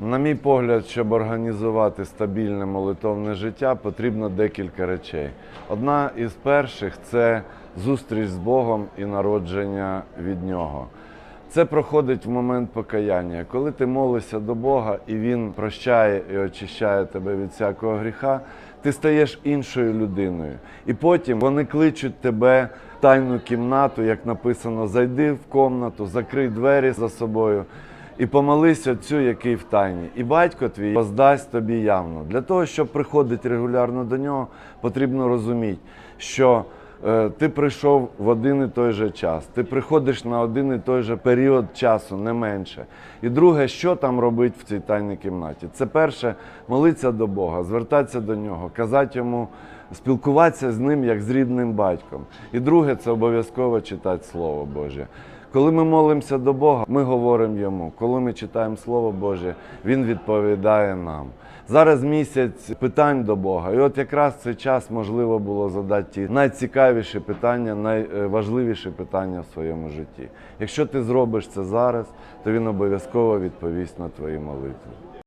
На мій погляд, щоб організувати стабільне молитовне життя, потрібно декілька речей. Одна із перших це зустріч з Богом і народження від Нього. Це проходить в момент покаяння, коли ти молишся до Бога і Він прощає і очищає тебе від всякого гріха, ти стаєш іншою людиною. І потім вони кличуть тебе в тайну кімнату, як написано, зайди в комнату, закрий двері за собою і помолись Отцю, який в тайні. І батько твій воздасть тобі явно. Для того, щоб приходити регулярно до нього, потрібно розуміти, що е, ти прийшов в один і той же час, ти приходиш на один і той же період часу, не менше. І друге, що там робити в цій тайній кімнаті? Це перше молитися до Бога, звертатися до нього, казати йому, спілкуватися з ним як з рідним батьком. І друге, це обов'язково читати Слово Боже. Коли ми молимося до Бога, ми говоримо йому. Коли ми читаємо Слово Боже, Він відповідає нам. Зараз місяць питань до Бога, і от якраз цей час можливо було задати ті найцікавіші питання, найважливіші питання в своєму житті. Якщо ти зробиш це зараз, то він обов'язково відповість на твої молитви.